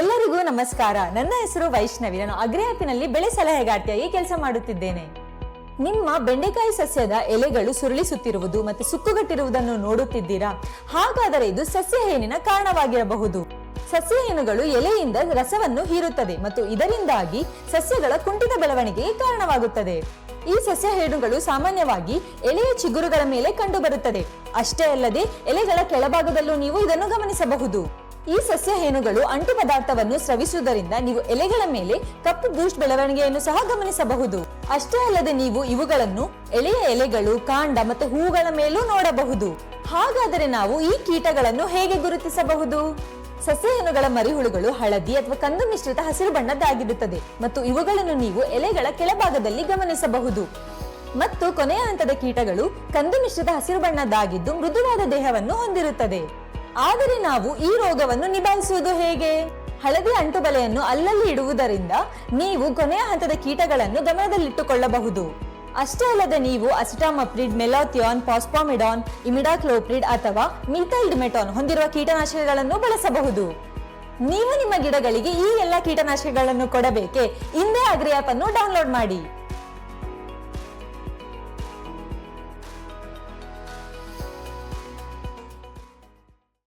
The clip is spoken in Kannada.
ಎಲ್ಲರಿಗೂ ನಮಸ್ಕಾರ. ನನ್ನ ಹೆಸರು ವೈಷ್ಣವಿ. ನಾನು ಅಗ್ರಿ ಆ್ಯಪಿನಲ್ಲಿ ಬೆಳೆ ಸಲಹೆಗಾರ್ತಿಯಾಗಿ ಕೆಲಸ ಮಾಡುತ್ತಿದ್ದೇನೆ. ನಿಮ್ಮ ಬೆಂಡೆಕಾಯಿ ಸಸ್ಯದ ಎಲೆಗಳು ಸುರುಳಿಸುತ್ತಿರುವುದು ಮತ್ತು ಸುಕ್ಕುಗಟ್ಟಿರುವುದನ್ನು ನೋಡುತ್ತಿದ್ದೀರಾ? ಹಾಗಾದರೆ ಇದು ಸಸ್ಯ ಹೇನಿನ ಕಾರಣವಾಗಿರಬಹುದು. ಸಸ್ಯ ಹೇನುಗಳು ಎಲೆಯಿಂದ ರಸವನ್ನು ಹೀರುತ್ತದೆ ಮತ್ತು ಇದರಿಂದಾಗಿ ಸಸ್ಯಗಳ ಕುಂಠಿತ ಬೆಳವಣಿಗೆಗೆ ಕಾರಣವಾಗುತ್ತದೆ. ಈ ಸಸ್ಯ ಹೇನುಗಳು ಸಾಮಾನ್ಯವಾಗಿ ಎಲೆಯ ಚಿಗುರುಗಳ ಮೇಲೆ ಕಂಡುಬರುತ್ತದೆ ಅಷ್ಟೇ ಅಲ್ಲದೆ ಎಲೆಗಳ ಕೆಳಭಾಗದಲ್ಲೂ ನೀವು ಇದನ್ನು ಗಮನಿಸಬಹುದು. ಈ ಸಸ್ಯ ಹೇನುಗಳು ಅಂಟು ಪದಾರ್ಥವನ್ನು ಸ್ರವಿಸುವುದರಿಂದ ನೀವು ಎಲೆಗಳ ಮೇಲೆ ಕಪ್ಪು ಬೂಸ್ಟ್ ಬೆಳವಣಿಗೆಯನ್ನು ಸಹ ಗಮನಿಸಬಹುದು. ಅಷ್ಟೇ ಅಲ್ಲದೆ ನೀವು ಇವುಗಳನ್ನು ಎಳೆಯ ಎಲೆಗಳು, ಕಾಂಡ ಮತ್ತು ಹೂಗಳ ಮೇಲೂ ನೋಡಬಹುದು. ಹಾಗಾದರೆ ನಾವು ಈ ಕೀಟಗಳನ್ನು ಹೇಗೆ ಗುರುತಿಸಬಹುದು? ಸಸ್ಯ ಹೇನುಗಳ ಮರಿಹುಳುಗಳು ಹಳದಿ ಅಥವಾ ಕಂದು ಮಿಶ್ರಿತ ಹಸಿರು ಬಣ್ಣದ್ದಾಗಿರುತ್ತದೆ ಮತ್ತು ಇವುಗಳನ್ನು ನೀವು ಎಲೆಗಳ ಕೆಳಭಾಗದಲ್ಲಿ ಗಮನಿಸಬಹುದು. ಮತ್ತು ಕೊನೆಯ ಹಂತದ ಕೀಟಗಳು ಕಂದು ಮಿಶ್ರಿತ ಹಸಿರು ಬಣ್ಣದ್ದಾಗಿದ್ದು ಮೃದುವಾದ ದೇಹವನ್ನು ಹೊಂದಿರುತ್ತದೆ. ಆದರೆ ನಾವು ಈ ರೋಗವನ್ನು ನಿಭಾಯಿಸುವುದು ಹೇಗೆ? ಹಳದಿ ಅಂಟುಬಲೆಯನ್ನು ಅಲ್ಲಲ್ಲಿ ಇಡುವುದರಿಂದ ನೀವು ಕೊನೆಯ ಹಂತದ ಕೀಟಗಳನ್ನು ಗಮನದಲ್ಲಿಟ್ಟುಕೊಳ್ಳಬಹುದು. ಅಷ್ಟೇ ಅಲ್ಲದೆ ನೀವು ಅಸಿಟಾಮಪ್ರಿಡ್, ಮೆಲಾಥಿಯಾನ್, ಪಾಸ್ಪಾಮಿಡಾನ್, ಇಮಿಡಾಕ್ಲೋಪ್ರಿಡ್ ಅಥವಾ ಮಿಥೈಲ್ ಡಿಮೆಟಾನ್ ಹೊಂದಿರುವ ಕೀಟನಾಶಕಗಳನ್ನು ಬಳಸಬಹುದು. ನೀವು ನಿಮ್ಮ ಗಿಡಗಳಿಗೆ ಈ ಎಲ್ಲ ಕೀಟನಾಶಕಗಳನ್ನು ಕೊಡಬೇಕೆ? ಇಂದೇ ಅಗ್ರಿ ಆಪ್ ಅನ್ನು ಡೌನ್ಲೋಡ್ ಮಾಡಿ.